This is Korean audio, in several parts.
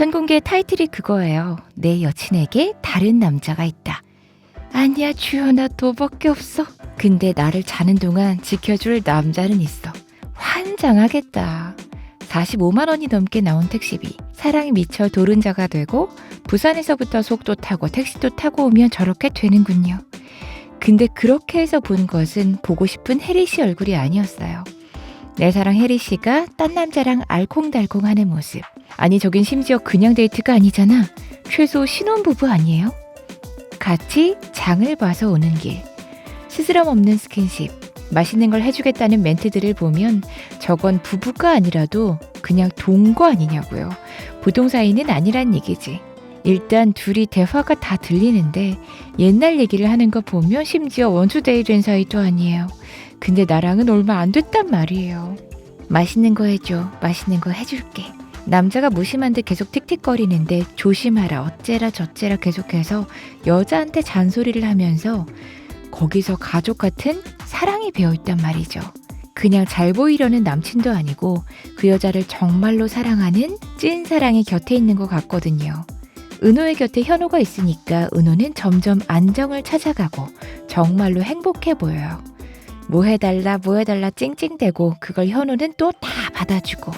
선공개 타이틀이 그거예요. 내 여친에게 다른 남자가 있다. 아니야, 주연아, 너밖에 없어. 근데 나를 자는 동안 지켜줄 남자는 있어. 환장하겠다. 45만 원이 넘게 나온 택시비. 사랑이 미쳐 도른자가 되고 부산에서부터 속도 타고 택시도 타고 오면 저렇게 되는군요. 근데 그렇게 해서 본 것은 보고 싶은 혜리 씨 얼굴이 아니었어요. 내 사랑 혜리 씨가 딴 남자랑 알콩달콩 하는 모습. 아니, 저긴 심지어 그냥 데이트가 아니잖아. 최소 신혼부부 아니에요? 같이 장을 봐서 오는 길. 스스럼 없는 스킨십. 맛있는 걸 해주겠다는 멘트들을 보면 저건 부부가 아니라도 그냥 동거 아니냐고요. 보통 사이는 아니란 얘기지. 일단 둘이 대화가 다 들리는데 옛날 얘기를 하는 거 보면 심지어 원투데이 된 사이도 아니에요. 근데 나랑은 얼마 안 됐단 말이에요. 맛있는 거 해줘. 맛있는 거 해줄게. 남자가 무심한 듯 계속 틱틱거리는데 조심하라 어째라 저째라 계속해서 여자한테 잔소리를 하면서 거기서 가족 같은 사랑이 배어있단 말이죠. 그냥 잘 보이려는 남친도 아니고 그 여자를 정말로 사랑하는 찐 사랑이 곁에 있는 것 같거든요. 은호의 곁에 현호가 있으니까 은호는 점점 안정을 찾아가고 정말로 행복해 보여요. 뭐 해달라 뭐 해달라 찡찡대고 그걸 현호는 또 다 받아주고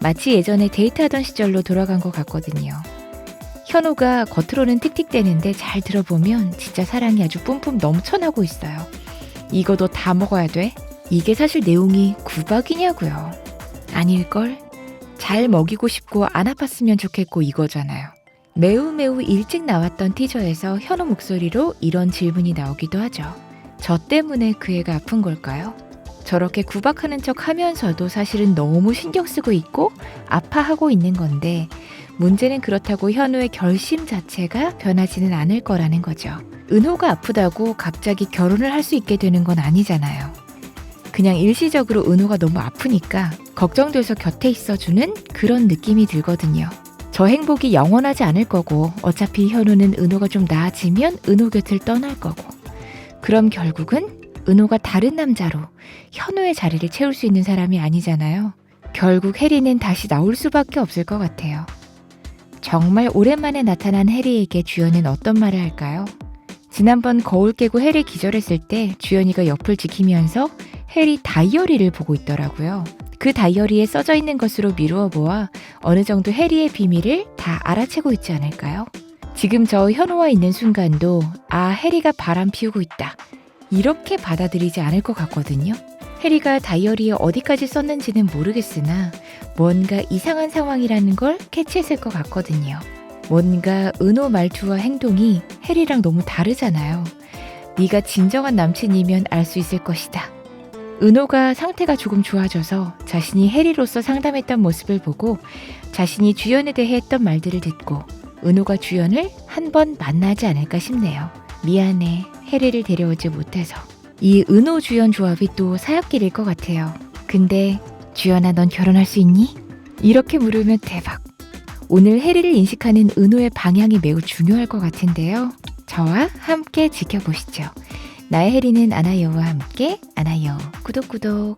마치 예전에 데이트하던 시절로 돌아간 것 같거든요. 현호가 겉으로는 틱틱대는데 잘 들어보면 진짜 사랑이 아주 뿜뿜 넘쳐나고 있어요. 이거도 다 먹어야 돼? 이게 사실 내용이 구박이냐고요. 아닐걸? 잘 먹이고 싶고 안 아팠으면 좋겠고 이거잖아요. 매우 매우 일찍 나왔던 티저에서 현우 목소리로 이런 질문이 나오기도 하죠. 저 때문에 그 애가 아픈 걸까요? 저렇게 구박하는 척 하면서도 사실은 너무 신경 쓰고 있고 아파하고 있는 건데 문제는 그렇다고 현우의 결심 자체가 변하지는 않을 거라는 거죠. 은호가 아프다고 갑자기 결혼을 할 수 있게 되는 건 아니잖아요. 그냥 일시적으로 은호가 너무 아프니까 걱정돼서 곁에 있어주는 그런 느낌이 들거든요. 저 행복이 영원하지 않을 거고 어차피 현우는 은호가 좀 나아지면 은호 곁을 떠날 거고 그럼 결국은 은호가 다른 남자로 현우의 자리를 채울 수 있는 사람이 아니잖아요. 결국 해리는 다시 나올 수밖에 없을 것 같아요. 정말 오랜만에 나타난 해리에게 주연은 어떤 말을 할까요? 지난번 거울 깨고 해리 기절했을 때 주연이가 옆을 지키면서 해리 다이어리를 보고 있더라고요. 그 다이어리에 써져 있는 것으로 미루어 보아 어느 정도 해리의 비밀을 다 알아채고 있지 않을까요? 지금 저 현우와 있는 순간도 아 해리가 바람 피우고 있다. 이렇게 받아들이지 않을 것 같거든요. 해리가 다이어리에 어디까지 썼는지는 모르겠으나 뭔가 이상한 상황이라는 걸 캐치했을 것 같거든요. 뭔가 은호 말투와 행동이 해리랑 너무 다르잖아요. 네가 진정한 남친이면 알 수 있을 것이다. 은호가 상태가 조금 좋아져서 자신이 해리로서 상담했던 모습을 보고 자신이 주연에 대해 했던 말들을 듣고 은호가 주연을 한 번 만나지 않을까 싶네요. 미안해. 해리를 데려오지 못해서. 이 은호 주연 조합이 또 사약길일 것 같아요. 근데 주연아 넌 결혼할 수 있니? 이렇게 물으면 대박. 오늘 해리를 인식하는 은호의 방향이 매우 중요할 것 같은데요. 저와 함께 지켜보시죠. 나의 해리는 아나여와 함께 아나여 구독 구독